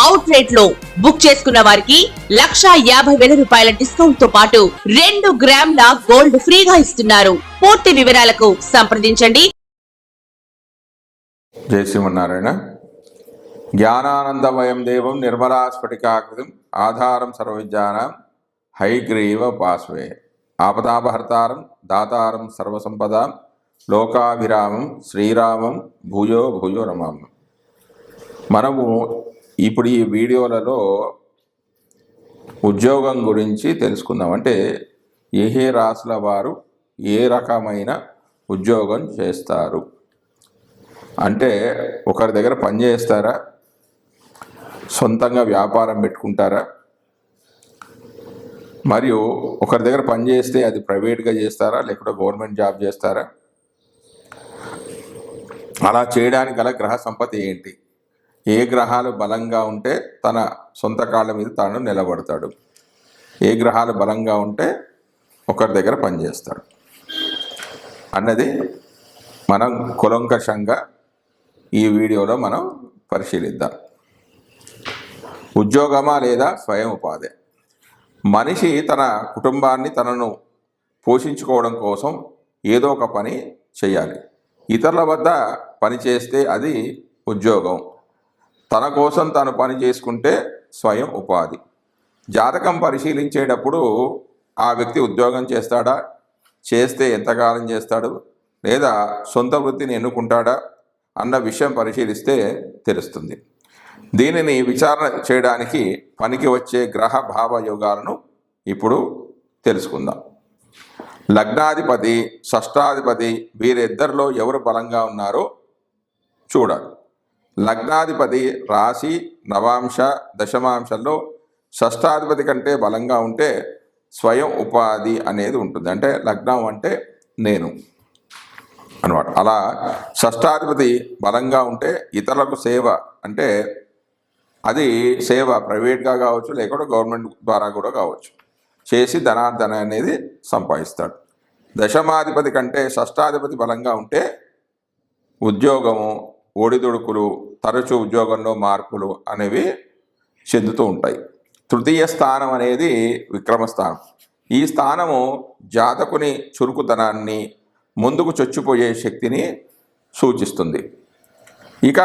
Out రేట్లో book చేసుకున్న వారికి లక్షా యాభై వేల రూపాయల డిస్కౌంట్తో పాటు రెండు గ్రాముల గోల్డ్ ఫ్రీగా ఇస్తున్నారు. పూర్తి వివరాలకు సంప్రదించండి. జయ శ్రీమన్నారాయణ. జ్ఞానానందమయం దేవం నిర్మలా స్ఫటికాకృతిం ఆధారం సర్వవిద్యానాం హైగ్రీవ పాస్వే ఆపదాపహర్తారం దాతారం సర్వసంపద లోకాభిరామం శ్రీరామం భూయో భూయో రమామం మనము ఇప్పుడు ఈ వీడియోలలో ఉద్యోగం గురించి తెలుసుకుందాం. అంటే ఏ ఏ రాసుల వారు ఏ రకమైన ఉద్యోగం చేస్తారు? అంటే ఒకరి దగ్గర పని చేస్తారా? సొంతంగా వ్యాపారం పెట్టుకుంటారా? మరియు ఒకరి దగ్గర పని చేస్తే అది ప్రైవేట్గా చేస్తారా? లేకుంటే గవర్నమెంట్ జాబ్ చేస్తారా? అలా చేయడానికి గల గ్రహ సంపత్తి ఏంటి? ఏ గ్రహాలు బలంగా ఉంటే తన సొంత కాళ్ళ మీద తాను నిలబడతాడు. ఏ గ్రహాలు బలంగా ఉంటే ఒకరి దగ్గర పనిచేస్తాడు. అన్నది మనం కులంకషంగా ఈ వీడియోలో మనం పరిశీలిద్దాం. ఉద్యోగమా లేదా స్వయం ఉపాధి? మనిషి తన కుటుంబాన్ని తనను పోషించుకోవడం కోసం ఏదో ఒక పని చేయాలి. ఇతరుల వద్ద పని చేస్తే అది ఉద్యోగం. తన కోసం తాను పని చేసుకుంటే స్వయం ఉపాధి. జాతకం పరిశీలించేటప్పుడు ఆ వ్యక్తి ఉద్యోగం చేస్తాడా? చేస్తే ఎంతకాలం చేస్తాడు? లేదా సొంత వృత్తిని ఎన్నుకుంటాడా? అన్న విషయం పరిశీలిస్తే తెలుస్తుంది. దీనిని విచారణ చేయడానికి పనికి వచ్చే గ్రహ భావ యోగాలను ఇప్పుడు తెలుసుకుందాం. లగ్నాధిపతి షష్టాధిపతి వీరిద్దరిలో ఎవరు బలంగా ఉన్నారో చూడాలి. లగ్నాధిపతి రాశి నవాంశ దశమాంశంలో షష్టాధిపతి కంటే బలంగా ఉంటే స్వయం ఉపాధి అనేది ఉంటుంది. అంటే లగ్నం అంటే నేను అనమాట అలా షష్టాధిపతి బలంగా ఉంటే ఇతరులకు సేవ అంటే అది సేవ ప్రైవేట్గా కావచ్చు లేకుంటే గవర్నమెంట్ ద్వారా కూడా కావచ్చు. చేసి ధనార్దన అనేది సంపాదిస్తాడు. దశమాధిపతి కంటే షష్టాధిపతి బలంగా ఉంటే ఉద్యోగము ఒడిదుడుకులు తరచు ఉద్యోగంలో మార్పులు అనేవి చెందుతూ ఉంటాయి. తృతీయ స్థానం అనేది విక్రమ స్థానం. ఈ స్థానము జాతకుని చురుకుతనాన్ని ముందుకు చొచ్చిపోయే శక్తిని సూచిస్తుంది. ఇక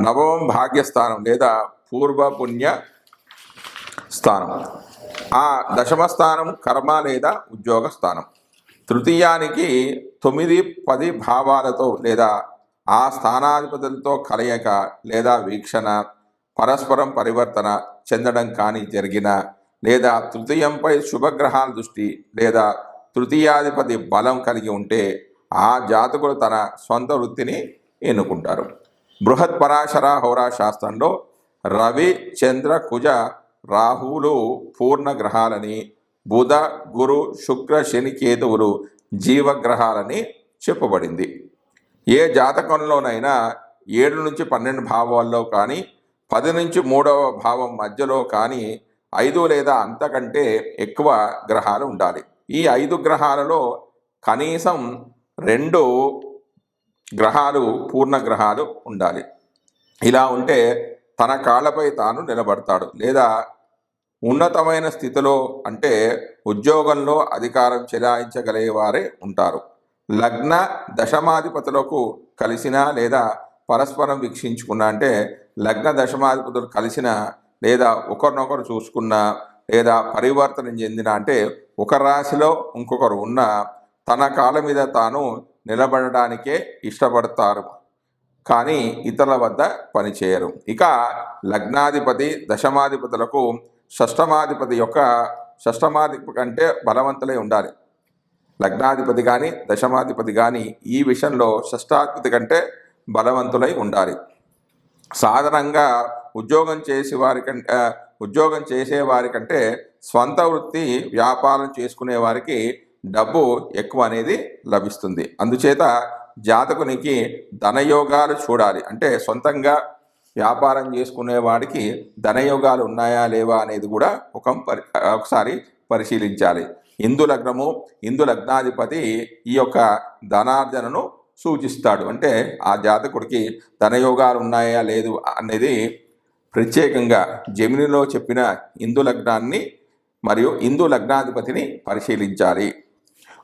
నవమం భాగ్యస్థానం లేదా పూర్వ పుణ్య స్థానం. ఆ దశమ స్థానం కర్మ లేదా ఉద్యోగ స్థానం. తృతీయానికి తొమ్మిది పది భావాలతో లేదా ఆ స్థానాధిపతులతో కలయిక లేదా వీక్షణ పరస్పరం పరివర్తన చెందడం కానీ జరిగిన లేదా తృతీయంపై శుభగ్రహాల దృష్టి లేదా తృతీయాధిపతి బలం కలిగి ఉంటే ఆ జాతకులు తన సొంత వృత్తిని ఎన్నుకుంటారు. బృహత్ పరాశర హోరా శాస్త్రంలో రవి చంద్ర కుజ రాహువులు పూర్ణ గ్రహాలని బుధ గురు శుక్ర శని కేతువులు జీవగ్రహాలని చెప్పబడింది. ఏ జాతకంలోనైనా ఏడు నుంచి పన్నెండు భావాల్లో కానీ పది నుంచి మూడవ భావం మధ్యలో కానీ ఐదు లేదా అంతకంటే ఎక్కువ గ్రహాలు ఉండాలి. ఈ ఐదు గ్రహాలలో కనీసం రెండు గ్రహాలు పూర్ణ గ్రహాలు ఉండాలి. ఇలా ఉంటే తన కాళ్ళపై తాను నిలబడతాడు. లేదా ఉన్నతమైన స్థితిలో అంటే ఉద్యోగంలో అధికారం చెలాయించగలిగేవారే ఉంటారు. లగ్న దశమాధిపతులకు కలిసిన లేదా పరస్పరం వీక్షించుకున్న అంటే లగ్న దశమాధిపతులు కలిసిన లేదా ఒకరినొకరు చూసుకున్న లేదా పరివర్తన చెందిన అంటే ఒక రాశిలో ఇంకొకరు ఉన్న తన కాళ్ళ మీద తాను నిలబడడానికే ఇష్టపడతారు. కానీ ఇతరుల వద్ద పనిచేయరు. ఇక లగ్నాధిపతి దశమాధిపతులకు షష్టమాధిపతి యొక్క షష్టమాధిపతి కంటే బలవంతులై ఉండాలి. లగ్నాధిపతి కానీ దశమాధిపతి కానీ ఈ విషయంలో షష్టాధిపతి కంటే బలవంతులై ఉండాలి. సాధారణంగా ఉద్యోగం చేసే వారికంటే ఉద్యోగం చేసే వారి స్వంత వృత్తి వ్యాపారం చేసుకునే వారికి డబ్బు ఎక్కువ అనేది లభిస్తుంది. అందుచేత జాతకునికి ధనయోగాలు చూడాలి. అంటే సొంతంగా వ్యాపారం చేసుకునే వాడికి ధనయోగాలు ఉన్నాయా లేవా అనేది కూడా ఒక పరి ఒకసారి పరిశీలించాలి. ఇందు లగ్నము ఇందు లగ్నాధిపతి ఈ యొక్క ధనార్జనను సూచిస్తాడు. అంటే ఆ జాతకుడికి ధనయోగాలు ఉన్నాయా లేదు అనేది ప్రత్యేకంగా జమినిలో చెప్పిన ఇందు లగ్నాన్ని మరియు ఇందు లగ్నాధిపతిని పరిశీలించాలి.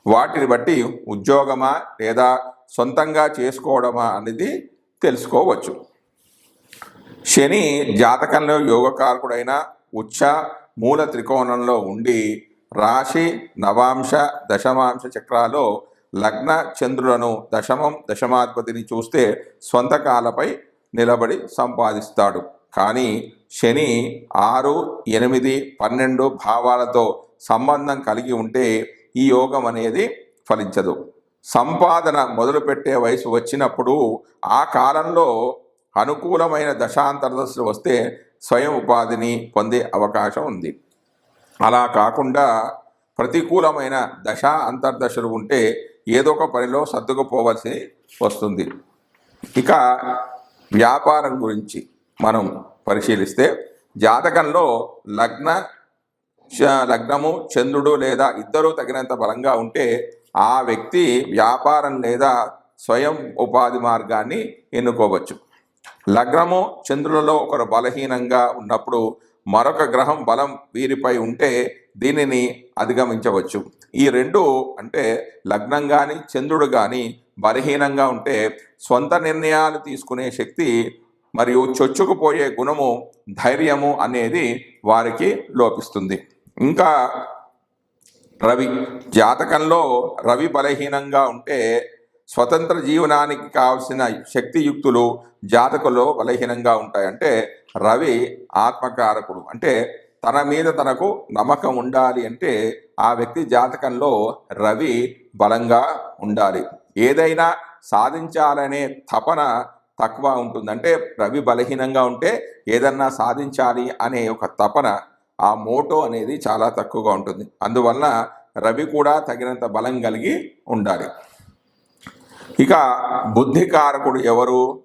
వాటిని బట్టి ఉద్యోగమా లేదా సొంతంగా చేసుకోవడమా అనేది తెలుసుకోవచ్చు. శని జాతకంలో యోగకారకుడైన ఉచ్చ మూల త్రికోణంలో ఉండి రాశి నవాంశ దశమాంశ చక్రాలో లగ్న చంద్రులను దశమం దశమాధిపతిని చూస్తే స్వంతకాలపై నిలబడి సంపాదిస్తాడు. కానీ శని ఆరు ఎనిమిది పన్నెండు భావాలతో సంబంధం కలిగి ఉంటే ఈ యోగం అనేది ఫలించదు. సంపాదన మొదలుపెట్టే వయసు వచ్చినప్పుడు ఆ కాలంలో అనుకూలమైన దశాంతర దశలు వస్తే స్వయం ఉపాధిని పొందే అవకాశం ఉంది. అలా కాకుండా ప్రతికూలమైన దశ అంతర్దశలు ఉంటే ఏదో ఒక పనిలో సర్దుకుపోవలసి వస్తుంది. ఇక వ్యాపారం గురించి మనం పరిశీలిస్తే జాతకంలో లగ్న చ- లగ్నము చంద్రుడు లేదా ఇద్దరు తగినంత బలంగా ఉంటే ఆ వ్యక్తి వ్యాపారం లేదా స్వయం ఉపాధి మార్గాన్ని ఎన్నుకోవచ్చు. లగ్నము చంద్రులలో ఒకరు బలహీనంగా ఉన్నప్పుడు మరొక గ్రహం బలం వీరిపై ఉంటే దీనిని అధిగమించవచ్చు. ఈ రెండు అంటే లగ్నం కానీ చంద్రుడు కానీ బలహీనంగా ఉంటే సొంత నిర్ణయాలు తీసుకునే శక్తి మరియు చొచ్చుకుపోయే గుణము ధైర్యము అనేది వారికి లోపిస్తుంది. ఇంకా రవి జాతకంలో రవి బలహీనంగా ఉంటే స్వతంత్ర జీవనానికి కావలసిన శక్తియుక్తులు జాతకంలో బలహీనంగా ఉంటాయి. అంటే రవి ఆత్మకారకుడు. అంటే తన మీద తనకు నమ్మకం ఉండాలి అంటే ఆ వ్యక్తి జాతకంలో రవి బలంగా ఉండాలి. ఏదైనా సాధించాలనే తపన తక్కువ ఉంటుంది. అంటే రవి బలహీనంగా ఉంటే ఏదన్నా సాధించాలి అనే ఒక తపన ఆ మోటో అనేది చాలా తక్కువగా ఉంటుంది. అందువలన రవి కూడా తగినంత బలం కలిగి ఉండాలి. ఇక బుద్ధికారకుడు ఎవరు?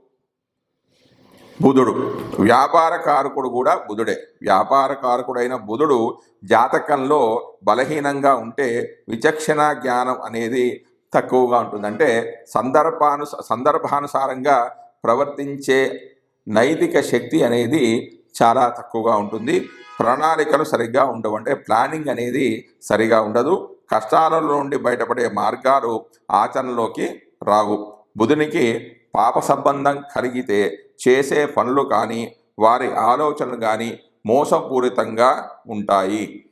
బుధుడు. వ్యాపార కారకుడు కూడా బుధుడే. వ్యాపార కారకుడైన బుధుడు జాతకంలో బలహీనంగా ఉంటే విచక్షణ జ్ఞానం అనేది తక్కువగా ఉంటుంది. అంటే సందర్భాను సందర్భానుసారంగా ప్రవర్తించే నైతిక శక్తి అనేది చాలా తక్కువగా ఉంటుంది. ప్రణాళికలు సరిగ్గా ఉండవు. అంటే ప్లానింగ్ అనేది సరిగా ఉండదు. కష్టాలలో నుండి బయటపడే మార్గాలు ఆచరణలోకి రావు బుధునికి పాప సంబంధం కలిగితే చేసే పనులు కానీ వారి ఆలోచనలు కానీ మోసపూరితంగా ఉంటాయి.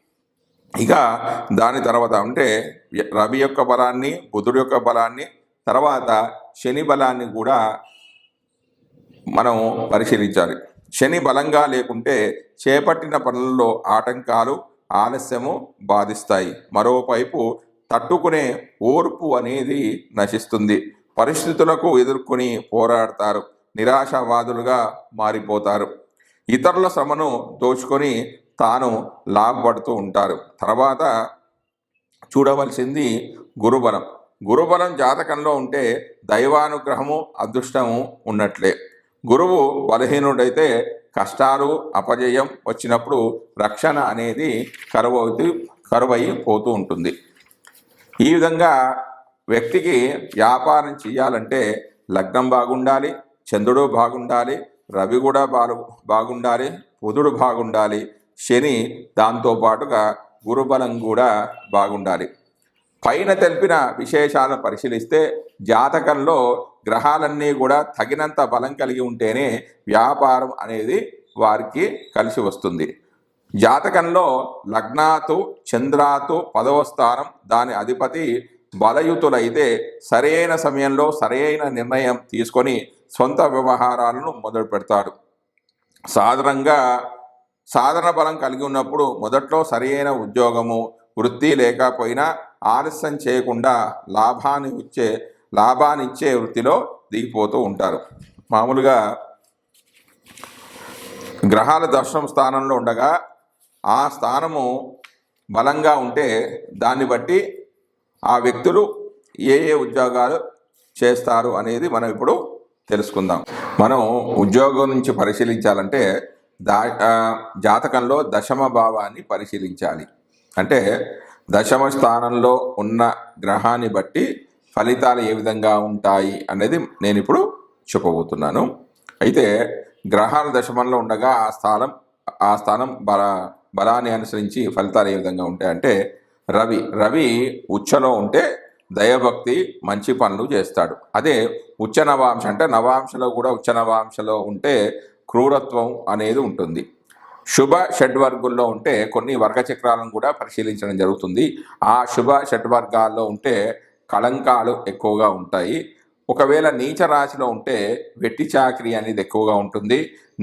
ఇక దాని తర్వాత అంటే రవి యొక్క బలాన్ని బుధుడు యొక్క బలాన్ని తర్వాత శని బలాన్ని కూడా మనం పరిశీలించాలి. శని బలంగా లేకుంటే చేపట్టిన పనుల్లో ఆటంకాలు ఆలస్యము బాధిస్తాయి. మరోవైపు తట్టుకునే ఓర్పు అనేది నశిస్తుంది. పరిస్థితులకు ఎదుర్కొని పోరాడతారు. నిరాశావాదులుగా మారిపోతారు. ఇతరుల శ్రమను దోచుకొని తాను లాభపడుతూ ఉంటారు. తర్వాత చూడవలసింది గురుబలం. గురుబలం జాతకంలో ఉంటే దైవానుగ్రహము అదృష్టము ఉన్నట్లే. గురువు బలహీనుడైతే కష్టాలు అపజయం వచ్చినప్పుడు రక్షణ అనేది కరువవుతూ కరువైపోతూ ఉంటుంది. ఈ విధంగా వ్యక్తికి వ్యాపారం చేయాలంటే లగ్నం బాగుండాలి చంద్రుడు బాగుండాలి రవి కూడా బాగు బాగుండాలి బుధుడు బాగుండాలి శని దాంతోపాటుగా గురుబలం కూడా బాగుండాలి. పైన తెలిపిన విశేషాలను పరిశీలిస్తే జాతకంలో గ్రహాలన్నీ కూడా తగినంత బలం కలిగి ఉంటేనే వ్యాపారం అనేది వారికి కలిసి వస్తుంది. జాతకంలో లగ్నాతు చంద్రాతు పదవ స్థానం దాని అధిపతి బలయుతులైతే సరైన సమయంలో సరైన నిర్ణయం తీసుకొని సొంత వ్యవహారాలను మొదలు పెడతాడు. సాధారణంగా సాధన బలం కలిగి ఉన్నప్పుడు మొదట్లో సరైన ఉద్యోగము వృత్తి లేకపోయినా ఆలస్యం చేయకుండా లాభాన్ని ఇచ్చే లాభాన్నిచ్చే వృత్తిలో దిగిపోతూ ఉంటారు. మామూలుగా గ్రహాల దర్శనం స్థానంలో ఉండగా ఆ స్థానము బలంగా ఉంటే దాన్ని బట్టి ఆ వ్యక్తులు ఏ ఏ ఉద్యోగాలు చేస్తారు అనేది మనం ఇప్పుడు తెలుసుకుందాం. మనం ఉద్యోగం నుంచి పరిశీలించాలంటే దా జాతకంలో దశమ భావాన్ని పరిశీలించాలి. అంటే దశమ స్థానంలో ఉన్న గ్రహాన్ని బట్టి ఫలితాలు ఏ విధంగా ఉంటాయి అనేది నేను ఇప్పుడు చెప్పబోతున్నాను. అయితే గ్రహాలు దశమంలో ఉండగా ఆ స్థానం ఆ స్థానం బల బలాన్ని అనుసరించి ఫలితాలు ఏ విధంగా ఉంటాయంటే రవి రవి ఉచ్చలో ఉంటే దయభక్తి మంచి పనులు చేస్తాడు. అదే ఉచ్చ నవాంశ అంటే నవాంశలో కూడా ఉచ్చ నవాంశలో ఉంటే క్రూరత్వం అనేది ఉంటుంది. శుభ షడ్వర్గుల్లో ఉంటే కొన్ని వర్గ చక్రాలను కూడా పరిశీలించడం జరుగుతుంది. ఆ శుభ షడ్వర్గాల్లో ఉంటే కళంకాలు ఎక్కువగా ఉంటాయి. ఒకవేళ నీచ రాశిలో ఉంటే వెట్టి చాకరి అనేది ఎక్కువగా ఉంటుంది.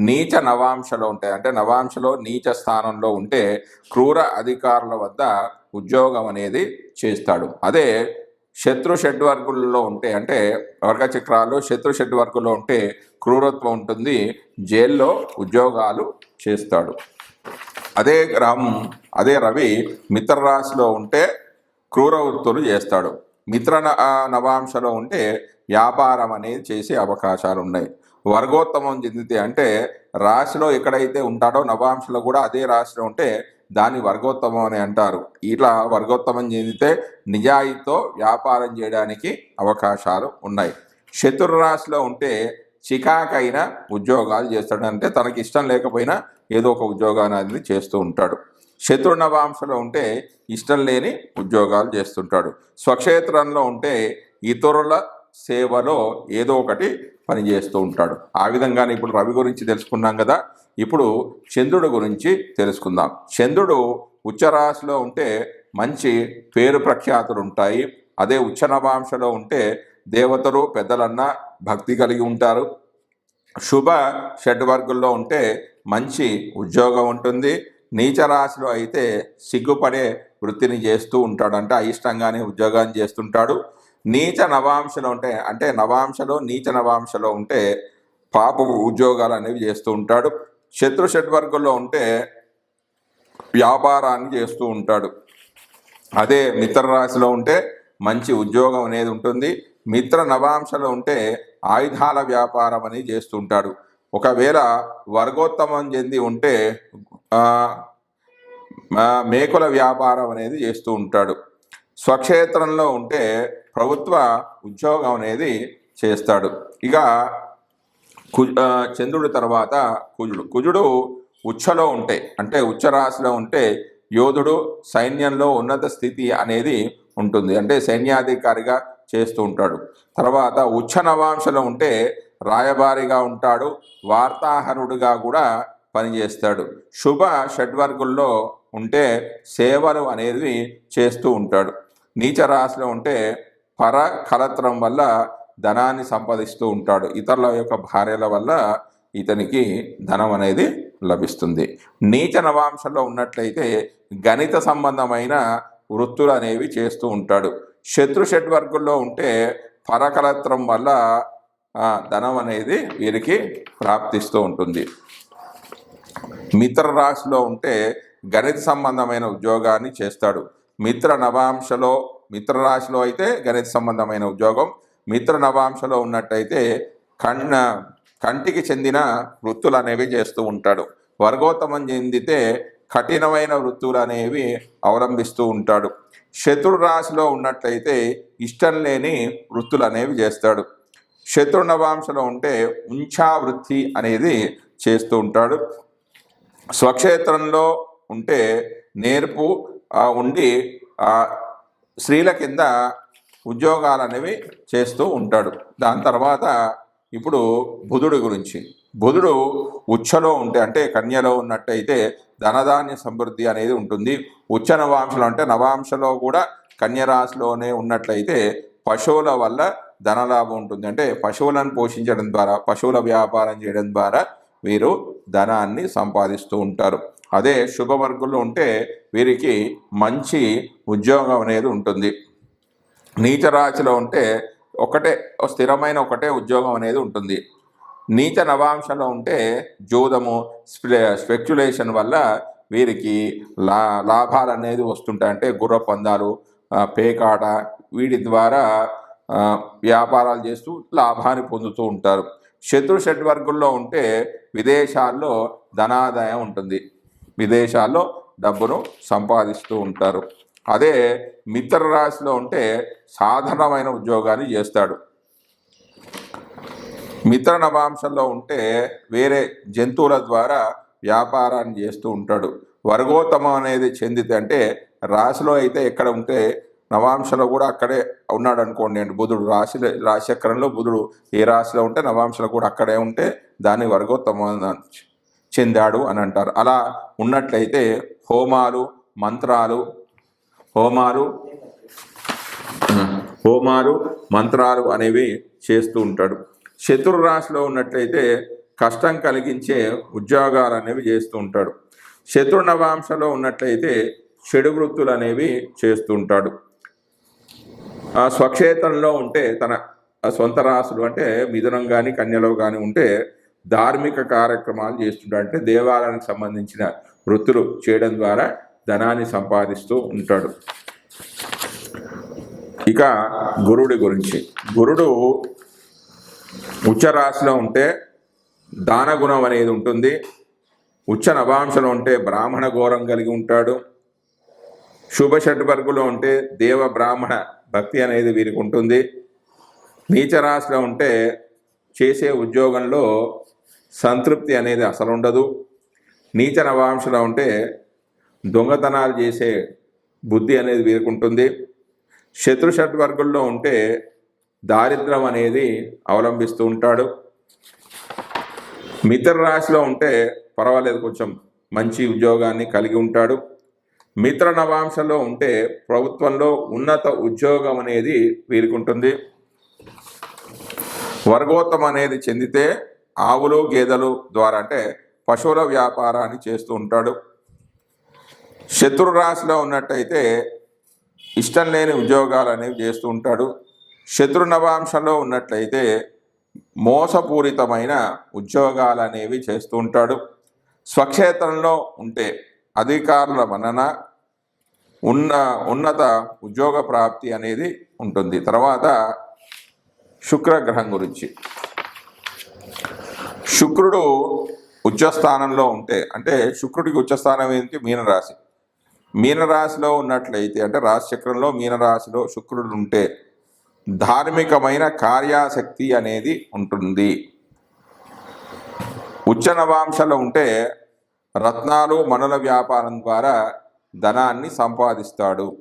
నీచ నవాంశలో ఉంటాయి అంటే నవాంశలో నీచ స్థానంలో ఉంటే క్రూర అధికారుల వద్ద ఉద్యోగం అనేది చేస్తాడు. అదే శత్రు షడ్వర్గుల్లో ఉంటే అంటే వర్గ చక్రాలు శత్రు షడ్వర్గుల్లో ఉంటే క్రూరత్వం ఉంటుంది. జైల్లో ఉద్యోగాలు చేస్తాడు. అదే గ్రహం అదే రవి మిత్ర రాశిలో ఉంటే క్రూర వృత్తులు చేస్తాడు. మిత్ర నవాంశలో ఉంటే వ్యాపారం అనేది చేసే అవకాశాలు ఉన్నాయి. వర్గోత్తమం చెందితే అంటే రాశిలో ఎక్కడైతే ఉంటాడో నవాంశలో కూడా అదే రాశిలో ఉంటే దాన్ని వర్గోత్తమం అని అంటారు. ఇట్లా వర్గోత్తమం చెందితే నిజాయితీతో వ్యాపారం చేయడానికి అవకాశాలు ఉన్నాయి. శత్రు రాశిలో ఉంటే చికాకైన ఉద్యోగాలు చేస్తాడు. అంటే తనకి ఇష్టం లేకపోయినా ఏదో ఒక ఉద్యోగాన్ని అనేది చేస్తూ ఉంటాడు. శత్రు నవాంశలో ఉంటే ఇష్టం లేని ఉద్యోగాలు చేస్తుంటాడు. స్వక్షేత్రంలో ఉంటే ఇతరుల సేవలో ఏదో ఒకటి పని చేస్తూ ఉంటాడు. ఆ విధంగానే ఇప్పుడు రవి గురించి తెలుసుకున్నాం కదా. ఇప్పుడు చంద్రుడు గురించి తెలుసుకుందాం. చంద్రుడు ఉచ్చరాశిలో ఉంటే మంచి పేరు ప్రఖ్యాతులు ఉంటాయి. అదే ఉచ్చనవాంశలో ఉంటే దేవతలు పెద్దలన్న భక్తి కలిగి ఉంటారు. శుభ షడ్వర్గుల్లో ఉంటే మంచి ఉద్యోగం ఉంటుంది. నీచ రాశిలో అయితే సిగ్గుపడే వృత్తిని చేస్తూ ఉంటాడు. అంటే అయిష్టంగానే ఉద్యోగాన్ని చేస్తుంటాడు. నీచ నవాంశలో ఉంటే అంటే నవాంశలో నీచ నవాంశలో ఉంటే పాప ఉద్యోగాలు అనేవి చేస్తూ ఉంటాడు. శత్రు షడ్వర్గంలో ఉంటే వ్యాపారాన్ని చేస్తూ ఉంటాడు. అదే మిత్ర రాశిలో ఉంటే మంచి ఉద్యోగం అనేది ఉంటుంది. మిత్ర నవాంశలో ఉంటే ఆయుధాల వ్యాపారం అనేది చేస్తుంటాడు ఒకవేళ వర్గోత్తమం చెంది ఉంటే మేకుల వ్యాపారం అనేది చేస్తూ ఉంటాడు. స్వక్షేత్రంలో ఉంటే ప్రభుత్వ ఉద్యోగం అనేది చేస్తాడు. ఇక కు చంద్రుడి తర్వాత కుజుడు. కుజుడు ఉచ్చలో ఉంటే అంటే ఉచ్చ రాశిలో ఉంటే యోధుడు సైన్యంలో ఉన్నత స్థితి అనేది ఉంటుంది. అంటే సైన్యాధికారిగా చేస్తూ ఉంటాడు. తర్వాత ఉచ్చ నవాంశలో ఉంటే రాయబారిగా ఉంటాడు. వార్తాహరుడుగా కూడా పనిచేస్తాడు. శుభ షడ్వర్గుల్లో ఉంటే సేవలు అనేది చేస్తూ ఉంటాడు. నీచ రాశిలో ఉంటే పర కలత్రం వల్ల ధనాన్ని సంపాదిస్తూ ఉంటాడు. ఇతరుల యొక్క భార్యల వల్ల ఇతనికి ధనం అనేది లభిస్తుంది. నీచ నవాంశంలో ఉన్నట్లయితే గణిత సంబంధమైన వృత్తులు అనేవి చేస్తూ ఉంటాడు. శత్రు షడ్వర్గుల్లో ఉంటే పరకలత్రం వల్ల ధనం అనేది వీరికి ప్రాప్తిస్తూ ఉంటుంది. మిత్ర రాశిలో ఉంటే గణిత సంబంధమైన ఉద్యోగాన్ని చేస్తాడు. మిత్ర నవాంశలో మిత్ర రాశిలో అయితే గణిత సంబంధమైన ఉద్యోగం. మిత్ర నవాంశలో ఉన్నట్టయితే కన్న కంటికి చెందిన వృత్తులు అనేవి చేస్తూ ఉంటాడు. వర్గోత్తమం చెందితే కఠినమైన వృత్తులు అనేవి అవలంబిస్తూ ఉంటాడు. శత్రు రాశిలో ఉన్నట్లయితే ఇష్టం లేని వృత్తులు అనేవి చేస్తాడు. శత్రు నవాంశలో ఉంటే ఉంచా వృత్తి అనేది చేస్తూ ఉంటాడు. స్వక్షేత్రంలో ఉంటే నేర్పు ఉండి స్త్రీల కింద ఉద్యోగాలు అనేవి చేస్తూ ఉంటాడు. దాని తర్వాత ఇప్పుడు బుధుడు గురించి. బుధుడు ఉచ్చలో ఉంటే అంటే కన్యలో ఉన్నట్టయితే ధనధాన్య సమృద్ధి అనేది ఉంటుంది. ఉచ్చ నవాంశలో అంటే నవాంశలో కూడా కన్యరాశిలోనే ఉన్నట్లయితే పశువుల వల్ల ధనలాభం ఉంటుంది. అంటే పశువులను పోషించడం ద్వారా పశువుల వ్యాపారం చేయడం ద్వారా వీరు ధనాన్ని సంపాదిస్తూ ఉంటారు. అదే శుభవర్గులు ఉంటే వీరికి మంచి ఉద్యోగం అనేది ఉంటుంది. నీచ రాశిలో ఉంటే ఒకటే ఓ స్థిరమైన ఒకటే ఉద్యోగం అనేది ఉంటుంది. నీచ నవాంశంలో ఉంటే జూదము స్పె స్పెక్యులేషన్ వల్ల వీరికి లా లాభాలు అనేది వస్తుంటాయి. అంటే గుర్ర పందాలు పేకాట వీటి ద్వారా వ్యాపారాలు చేస్తూ లాభాన్ని పొందుతూ ఉంటారు. శత్రు షడ్వర్గుల్లో ఉంటే విదేశాల్లో ధనాదాయం ఉంటుంది. విదేశాల్లో డబ్బును సంపాదిస్తూ ఉంటారు. అదే మిత్ర రాశిలో ఉంటే సాధారణమైన ఉద్యోగాన్ని చేస్తాడు. మిత్ర నవాంశంలో ఉంటే వేరే జంతువుల ద్వారా వ్యాపారాన్ని చేస్తూ ఉంటాడు. వర్గోత్తమం అనేది చెందితే అంటే రాశిలో అయితే ఎక్కడ ఉంటే నవాంశలో కూడా అక్కడే ఉన్నాడు అనుకోండి అండి. బుధుడు రాశి రాశిచక్రంలో బుధుడు ఏ రాశిలో ఉంటే నవాంశలో కూడా అక్కడే ఉంటే దాన్ని వర్గోత్తమం అని చెందాడు అని అంటారు. అలా ఉన్నట్లయితే హోమాలు మంత్రాలు హోమాలు హోమాలు మంత్రాలు అనేవి చేస్తూ ఉంటాడు. శత్రు రాశిలో ఉన్నట్లయితే కష్టం కలిగించే ఉద్యోగాలు అనేవి చేస్తూ ఉంటాడు. శత్రునవాంశలో ఉన్నట్లయితే చెడు వృత్తులు అనేవి చేస్తూ ఉంటాడు. ఆ స్వక్షేత్రంలో ఉంటే తన సొంత రాశులు అంటే మిథునం కానీ కన్యలో కానీ ఉంటే ధార్మిక కార్యక్రమాలు చేస్తుంటాడు అంటే దేవాలయానికి సంబంధించిన వృత్తులు చేయడం ద్వారా ధనాన్ని సంపాదిస్తూ ఉంటాడు. ఇక గురుడి గురించి. గురుడు ఉచ్చ రాశిలో ఉంటే దానగుణం అనేది ఉంటుంది. ఉచ్చ నవాంశలో ఉంటే బ్రాహ్మణ ఘోరం కలిగి ఉంటాడు. శుభ షడ్వర్గులో ఉంటే దేవ బ్రాహ్మణ భక్తి అనేది వీరికి ఉంటుంది. నీచ రాశిలో ఉంటే చేసే ఉద్యోగంలో సంతృప్తి అనేది అసలు ఉండదు నీచ నవాంశలో ఉంటే దొంగతనాలు చేసే బుద్ధి అనేది వీరుకుంటుంది. శత్రు షడ్వర్గుల్లో ఉంటే దారిద్రం అనేది అవలంబిస్తూ ఉంటాడు. మిత్ర రాశిలో ఉంటే పర్వాలేదు కొంచెం మంచి ఉద్యోగాన్ని కలిగి ఉంటాడు. మిత్ర నవాంశలో ఉంటే ప్రభుత్వంలో ఉన్నత ఉద్యోగం అనేది వీరుకుంటుంది వర్గోత్తం అనేది చెందితే ఆవులు గేదెలు ద్వారా అంటే పశువుల వ్యాపారాన్ని చేస్తూ ఉంటాడు. శత్రు రాశిలో ఉన్నట్టయితే ఇష్టం లేని ఉద్యోగాలు అనేవి చేస్తూ ఉంటాడు. శత్రు నవాంశంలో ఉన్నట్లయితే మోసపూరితమైన ఉద్యోగాలు అనేవి చేస్తూ ఉంటాడు. స్వక్షేత్రంలో ఉంటే అధికారుల మన్నన ఉన్న ఉన్నత ఉద్యోగ ప్రాప్తి అనేది ఉంటుంది. తర్వాత శుక్రగ్రహం గురించి. శుక్రుడు ఉచ్చస్థానంలో ఉంటే అంటే శుక్రుడికి ఉచ్చస్థానం ఏంటి? మీనరాశి. మీనరాశిలో ఉన్నట్లయితే అంటే రాశిచక్రంలో మీనరాశిలో శుక్రుడు ఉంటే ధార్మికమైన కార్యాశక్తి అనేది ఉంటుంది. ఉచ్చ నవాంశలో ఉంటే రత్నాలు మనుల వ్యాపారం ద్వారా ధనాన్ని సంపాదిస్తాడు.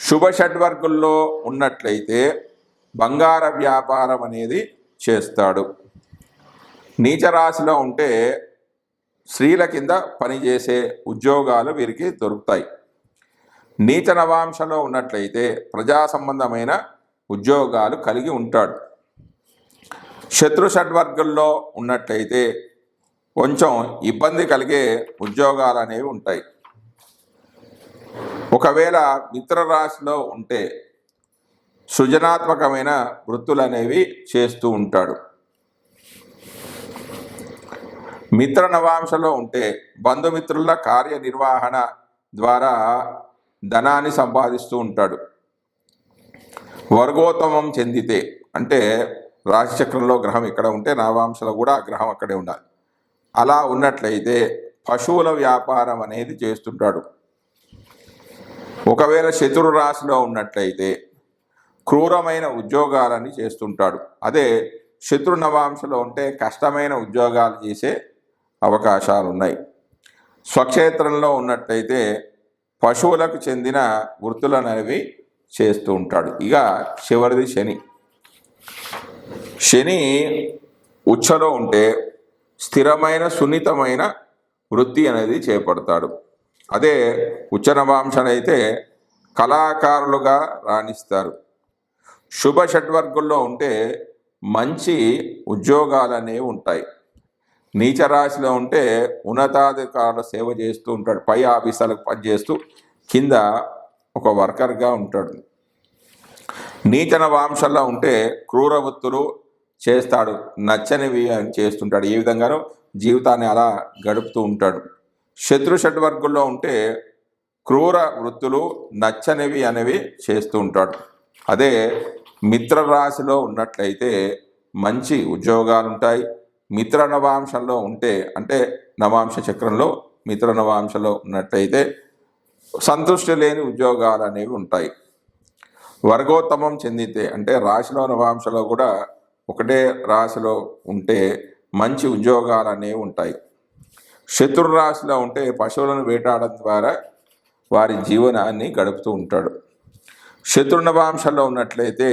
శుభ షడ్వర్గుల్లో ఉన్నట్లయితే బంగార వ్యాపారం అనేది చేస్తాడు. నీచ రాశిలో ఉంటే స్త్రీల కింద పనిచేసే ఉద్యోగాలు వీరికి దొరుకుతాయి. నీచ నవాంశలో ఉన్నట్లయితే ప్రజా సంబంధమైన ఉద్యోగాలు కలిగి ఉంటాడు. శత్రు షడ్వర్గంలో ఉన్నట్లయితే కొంచెం ఇబ్బంది కలిగే ఉద్యోగాలు అనేవి ఉంటాయి. ఒకవేళ మిత్ర రాశిలో ఉంటే సృజనాత్మకమైన వృత్తులు అనేవి చేస్తూ ఉంటాడు. మిత్ర నవాంశలో ఉంటే బంధుమిత్రుల కార్యనిర్వహణ ద్వారా ధనాన్ని సంపాదిస్తూ ఉంటాడు. వర్గోత్తమం చెందితే అంటే రాశిచక్రంలో గ్రహం ఇక్కడ ఉంటే నవాంశలో కూడా ఆ గ్రహం అక్కడే ఉండాలి. అలా ఉన్నట్లయితే పశువుల వ్యాపారం అనేది చేస్తుంటాడు. ఒకవేళ శత్రు రాశిలో ఉన్నట్లయితే క్రూరమైన ఉద్యోగాలని చేస్తుంటాడు. అదే శత్రు నవాంశలో ఉంటే కష్టమైన ఉద్యోగాలు చేసే అవకాశాలు ఉన్నాయి స్వక్షేత్రంలో ఉన్నట్టయితే పశువులకు చెందిన వృత్తులను అనేవి చేస్తూ ఉంటాడు. ఇక చివరిది శని. శని ఉచ్చలో ఉంటే స్థిరమైన సున్నితమైన వృత్తి అనేది చేపడతాడు. అదే ఉచ్చనవాంశనైతే కళాకారులుగా రాణిస్తారు. శుభ షడ్వర్గుల్లో ఉంటే మంచి ఉద్యోగాలు అనేవి ఉంటాయి. నీచరాశిలో ఉంటే ఉన్నతాధికారుల సేవ చేస్తూ ఉంటాడు. పై ఆఫీసర్లకు పనిచేస్తూ కింద ఒక వర్కర్గా ఉంటాడు. నీచన వాంశంలో ఉంటే క్రూర వృత్తులు చేస్తాడు. నచ్చనివి అని చేస్తుంటాడు. ఏ విధంగానో జీవితాన్ని అలా గడుపుతూ ఉంటాడు. శత్రు షడ్వర్గుల్లో ఉంటే క్రూర వృత్తులు నచ్చనివి అనేవి చేస్తూ ఉంటాడు. అదే మిత్రరాశిలో ఉన్నట్లయితే మంచి ఉద్యోగాలు ఉంటాయి మిత్ర నవాంశంలో ఉంటే అంటే నవాంశ చక్రంలో మిత్ర నవాంశలో ఉన్నట్లయితే సంతృష్టి లేని ఉద్యోగాలు అనేవి ఉంటాయి. వర్గోత్తమం చెందితే అంటే రాశిలో నవాంశలో కూడా ఒకటే రాశిలో ఉంటే మంచి ఉద్యోగాలు అనేవి ఉంటాయి. శత్రు రాశిలో ఉంటే పశువులను వేటాడడం ద్వారా వారి జీవనాన్ని గడుపుతూ ఉంటాడు. శత్రు నవాంశంలో ఉన్నట్లయితే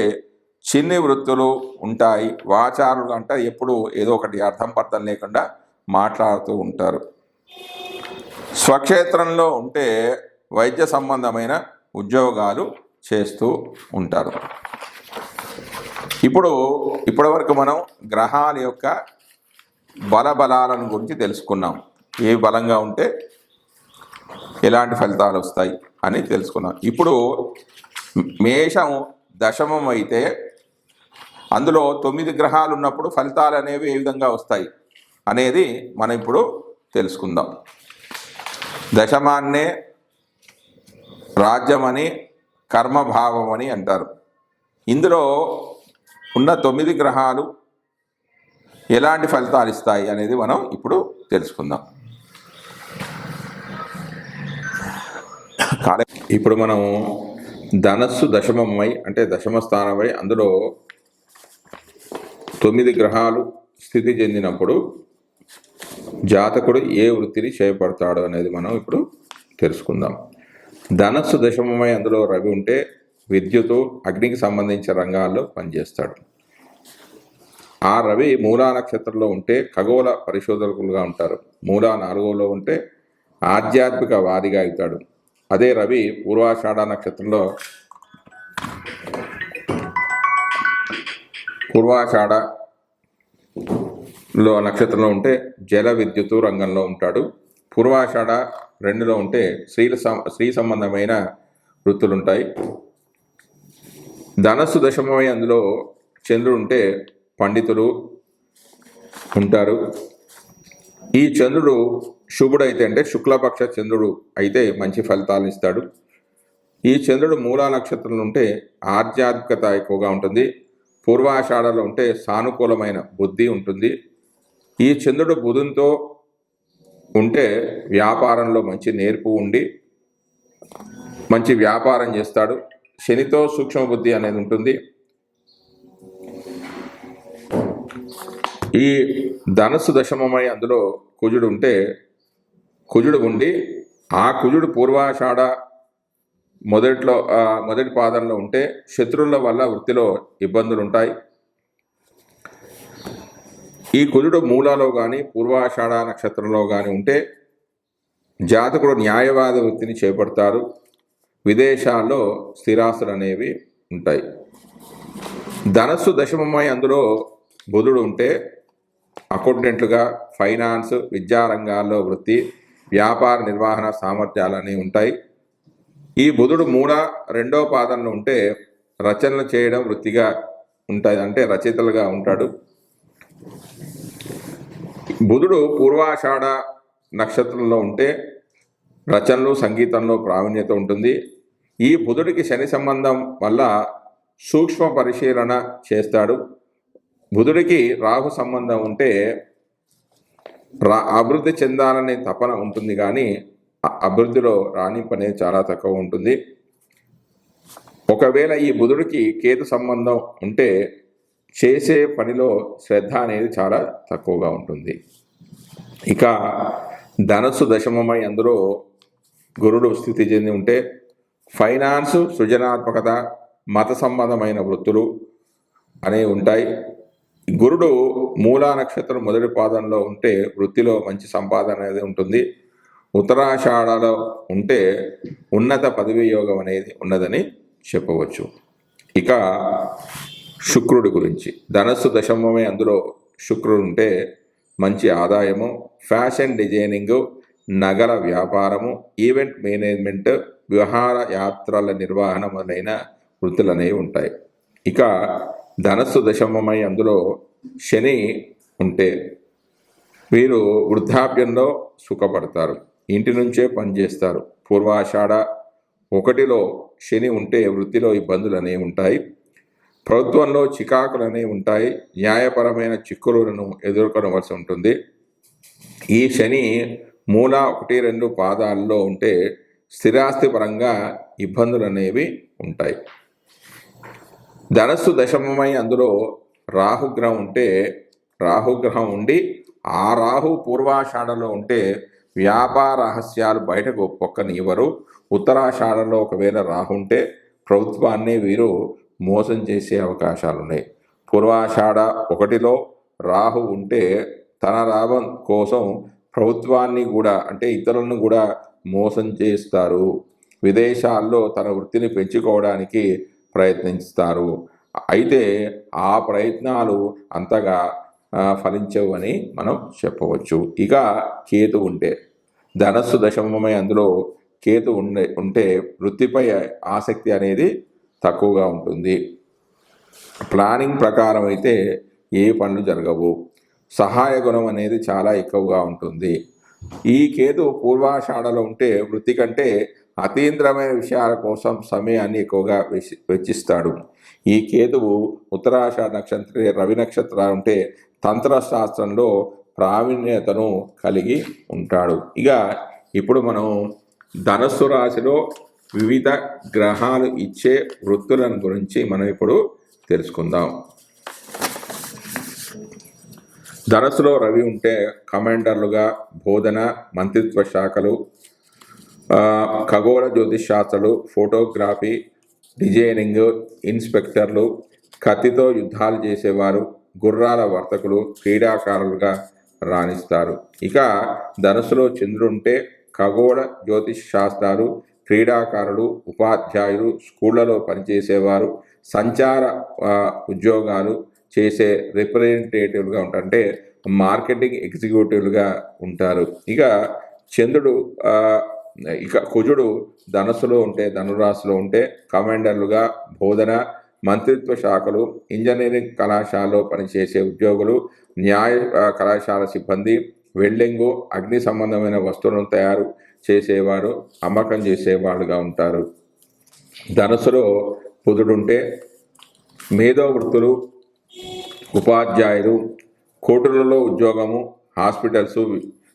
చిన్ని వృత్తులు ఉంటాయి వాచారులు అంటే ఎప్పుడు ఏదో ఒకటి అర్థం పర్థం లేకుండా మాట్లాడుతూ ఉంటారు. స్వక్షేత్రంలో ఉంటే వైద్య సంబంధమైన ఉద్యోగాలు చేస్తూ ఉంటారు. ఇప్పుడు ఇప్పటివరకు మనం గ్రహాల యొక్క బలబలాలను గురించి తెలుసుకున్నాం. ఏ బలంగా ఉంటే ఎలాంటి ఫలితాలు వస్తాయి అని తెలుసుకున్నాం. ఇప్పుడు మేషం దశమం అయితే అందులో తొమ్మిది గ్రహాలు ఉన్నప్పుడు ఫలితాలు అనేవి ఏ విధంగా వస్తాయి అనేది మనం ఇప్పుడు తెలుసుకుందాం. దశమాన్నే రాజ్యమని కర్మభావం అని అంటారు. ఇందులో ఉన్న తొమ్మిది గ్రహాలు ఎలాంటి ఫలితాలు ఇస్తాయి అనేది మనం ఇప్పుడు తెలుసుకుందాం. ఇప్పుడు మనం ధనస్సు దశమమై అంటే దశమ స్థానమై అందులో తొమ్మిది గ్రహాలు స్థితి చెందినప్పుడు జాతకుడు ఏ వృత్తిని చేపడతాడు అనేది మనం ఇప్పుడు తెలుసుకుందాం. ధనస్సు దశమమై అందులో రవి ఉంటే విద్యుత్ అగ్నికి సంబంధించిన రంగాల్లో పనిచేస్తాడు. ఆ రవి మూలా నక్షత్రంలో ఉంటే ఖగోళ పరిశోధకులుగా ఉంటారు. మూలా నాలుగోలో ఉంటే ఆధ్యాత్మిక వాదిగా అవుతాడు. అదే రవి పూర్వాషాఢ నక్షత్రంలో పూర్వాషాఢ లో నక్షత్రంలో ఉంటే జల విద్యుత్ రంగంలో ఉంటాడు. పూర్వాషాఢ రెండులో ఉంటే స్త్రీల సం- స్త్రీ సంబంధమైన వృత్తులు ఉంటాయి ధనస్సు దశమమై అందులో చంద్రుడు ఉంటే పండితులు ఉంటారు. ఈ చంద్రుడు శుభుడైతే అంటే శుక్లపక్ష చంద్రుడు అయితే మంచి ఫలితాలు ఇస్తాడు. ఈ చంద్రుడు మూలా నక్షత్రంలో ఉంటే ఆధ్యాత్మికత ఎక్కువగా ఉంటుంది. పూర్వాషాఢలో ఉంటే సానుకూలమైన బుద్ధి ఉంటుంది. ఈ చంద్రుడు బుధంతో ఉంటే వ్యాపారంలో మంచి నేర్పు ఉండి మంచి వ్యాపారం చేస్తాడు. శనితో సూక్ష్మ బుద్ధి అనేది ఉంటుంది. ఈ ధనస్సు దశమమై అందులో కుజుడు ఉంటే కుజుడు ఉండి ఆ కుజుడు పూర్వాషాఢ మొదట్లో మొదటి పాదంలో ఉంటే శత్రువుల వల్ల వృత్తిలో ఇబ్బందులు ఉంటాయి ఈ కుజుడు మూలాలో కానీ పూర్వాషాఢ నక్షత్రంలో కానీ ఉంటే జాతకుడు న్యాయవాద వృత్తిని చేపడతారు. విదేశాల్లో స్థిరాస్తులు అనేవి ఉంటాయి. ధనస్సు దశమమై అందులో బుధుడు ఉంటే అకౌంటెంట్లుగా ఫైనాన్స్ విద్యారంగాల్లో వృత్తి వ్యాపార నిర్వహణ సామర్థ్యాలు అనేవి ఉంటాయి. ఈ బుధుడు మూడ రెండో పాదంలో ఉంటే రచనలు చేయడం వృత్తిగా ఉంటాయి అంటే రచయితలుగా ఉంటాడు. బుధుడు పూర్వాషాఢ నక్షత్రంలో ఉంటే రచనలు సంగీతంలో ప్రావీణ్యత ఉంటుంది. ఈ బుధుడికి శని సంబంధం వల్ల సూక్ష్మ పరిశీలన చేస్తాడు. బుధుడికి రాహు సంబంధం ఉంటే రా అభివృద్ధి చెందాలనే తపన ఉంటుంది కానీ అభివృద్ధిలో రాణింపు అనేది చాలా తక్కువ ఉంటుంది. ఒకవేళ ఈ బుధుడికి కేతు సంబంధం ఉంటే చేసే పనిలో శ్రద్ధ అనేది చాలా తక్కువగా ఉంటుంది. ఇక ధనస్సు దశమమై అందులో గురుడు స్థితి చెంది ఉంటే ఫైనాన్స్ సృజనాత్మకత మత సంబంధమైన వృత్తులు అనేవి ఉంటాయి. గురుడు మూలా నక్షత్రం మొదటి పాదంలో ఉంటే వృత్తిలో మంచి సంపాదన అనేది ఉంటుంది. ఉత్తరాషాఢలో ఉంటే ఉన్నత పదవి యోగం అనేది ఉన్నదని చెప్పవచ్చు. ఇక శుక్రుడి గురించి. ధనస్సు దశమమే అందులో శుక్రుడు ఉంటే మంచి ఆదాయము ఫ్యాషన్ డిజైనింగ్ నగర వ్యాపారము ఈవెంట్ మేనేజ్మెంట్ విహార యాత్రల నిర్వహణ మొదలైన వృత్తులు అనేవి ఉంటాయి. ఇక ధనస్సు దశమమై అందులో శని ఉంటే వీరు వృద్ధాప్యంలో సుఖపడతారు. ఇంటి నుంచే పనిచేస్తారు. పూర్వాషాఢ ఒకటిలో శని ఉంటే వృత్తిలో ఇబ్బందులు అనేవి ఉంటాయి. ప్రభుత్వంలో చికాకులు అనేవి ఉంటాయి. న్యాయపరమైన చిక్కులను ఎదుర్కొనవలసి ఉంటుంది. ఈ శని మూల ఒకటి రెండు పాదాల్లో ఉంటే స్థిరాస్తి పరంగా ఇబ్బందులు అనేవి ఉంటాయి. ధనస్సు దశమమై అందులో రాహుగ్రహం ఉంటే రాహుగ్రహం ఉండి ఆ రాహు పూర్వాషాఢలో ఉంటే వ్యాపార రహస్యాలు బయటకు పొక్కనివ్వరు. ఉత్తరాషాఢలో ఒకవేళ రాహు ఉంటే ప్రభుత్వాన్ని వీరు మోసం చేసే అవకాశాలు ఉన్నాయి పూర్వాషాఢ ఒకటిలో రాహు ఉంటే తన లాభం కోసం ప్రభుత్వాన్ని కూడా అంటే ఇతరులను కూడా మోసం చేస్తారు. విదేశాల్లో తన వృత్తిని పెంచుకోవడానికి ప్రయత్నిస్తారు. అయితే ఆ ప్రయత్నాలు అంతగా ఫలించవు అని మనం చెప్పవచ్చు. ఇక కేతు ఉంటే ధనస్సు దశమమై అందులో కేతు ఉండే ఉంటే వృత్తిపై ఆసక్తి అనేది తక్కువగా ఉంటుంది. ప్లానింగ్ ప్రకారం అయితే ఏ పనులు జరగవు. సహాయ గుణం అనేది చాలా ఎక్కువగా ఉంటుంది. ఈ కేతు పూర్వాషాఢలో ఉంటే వృత్తి కంటే అతీంద్రమైన విషయాల కోసం సమయాన్ని ఎక్కువగా వెచ్చి- వెచ్చిస్తాడు. ఈ కేతువు ఉత్తరాషాఢ నక్షత్ర రవి నక్షత్రాలు ఉంటే తంత్రశాస్త్రంలో ప్రావీణ్యతను కలిగి ఉంటాడు. ఇక ఇప్పుడు మనం ధనస్సు రాశిలో వివిధ గ్రహాలు ఇచ్చే వృత్తులను గురించి మనం ఇప్పుడు తెలుసుకుందాం. ధనస్సులో రవి ఉంటే కమాండర్లుగా బోధన మంత్రిత్వ శాఖలు ఖగోళ జ్యోతిష్ శాస్త్రాలు ఫోటోగ్రఫీ డిజైనింగ్ ఇన్స్పెక్టర్లు కత్తితో యుద్ధాలు చేసేవారు గుర్రాల వర్తకులు క్రీడాకారులుగా రాణిస్తారు. ఇక ధనుసులో చంద్రుడు ఉంటే ఖగోళ జ్యోతిష్ శాస్త్రాలు క్రీడాకారులు ఉపాధ్యాయులు స్కూళ్ళలో పనిచేసేవారు సంచార ఉద్యోగాలు చేసే రిప్రజెంటేటివ్గా ఉంటారు. అంటే మార్కెటింగ్ ఎగ్జిక్యూటివ్లుగా ఉంటారు. ఇక చంద్రుడు ఇక కుజుడు ధనస్సులో ఉంటే ధనురాశిలో ఉంటే కమాండర్లుగా బోధన మంత్రిత్వ శాఖలు ఇంజనీరింగ్ కళాశాలలో పనిచేసే ఉద్యోగులు న్యాయ కళాశాల సిబ్బంది వెల్డింగు అగ్ని సంబంధమైన వస్తువులను తయారు చేసేవారు అమ్మకం చేసేవాళ్ళుగా ఉంటారు. ధనుసులో బుధుడుంటే మేధో వృత్తులు ఉపాధ్యాయులు కోటులలో ఉద్యోగము హాస్పిటల్స్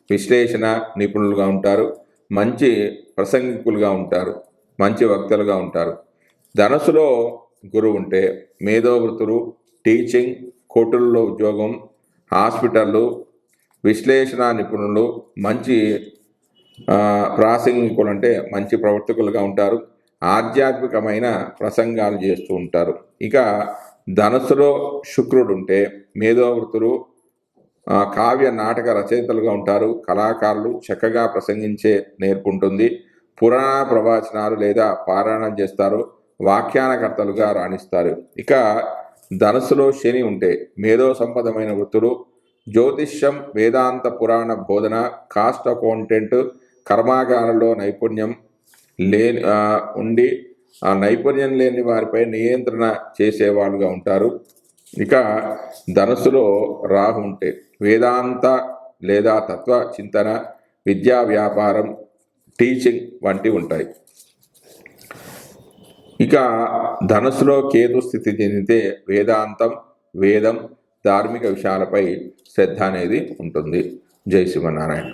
విశ్లేషణ నిపుణులుగా ఉంటారు మంచి ప్రసంగికులుగా ఉంటారు మంచి వక్తలుగా ఉంటారు. ధనస్సులో గురువు ఉంటే మేధోవృత్తులు టీచింగ్ కోర్టుల్లో ఉద్యోగం హాస్పిటళ్ళు విశ్లేషణ నిపుణులు మంచి ప్రాసంగికులు అంటే మంచి ప్రవర్తకులుగా ఉంటారు. ఆధ్యాత్మికమైన ప్రసంగాలు చేస్తూ ఉంటారు. ఇక ధనుసులో శుక్రుడు ఉంటే మేధోవృత్తులు కావ్య నాటక రచయితలుగా ఉంటారు. కళాకారులు చక్కగా ప్రసంగించే నేర్పుంటుంది. పురాణ ప్రవచనాలు లేదా పారాయణం చేస్తారు. వాఖ్యానకర్తలుగా రాణిస్తారు. ఇక ధనుసులో శని ఉంటే మేధో సంపదమైన వృత్తులు జ్యోతిష్యం వేదాంత పురాణ బోధన కాస్ట్ అకౌంటెంట్ కర్మాగారంలో నైపుణ్యం లేని ఉండి ఆ నైపుణ్యం లేని వారిపై నియంత్రణ చేసేవాళ్ళుగా ఉంటారు. ఇక ధనుసులో రాహు ఉంటే వేదాంత లేదా తత్వ చింతన విద్యా వ్యాపారం టీచింగ్ వంటి ఉంటాయి. ఇక ధనుసులో కేతు స్థితి చెందితే వేదాంతం వేదం ధార్మిక విషయాలపై శ్రద్ధ అనేది ఉంటుంది. జై శివనారాయణ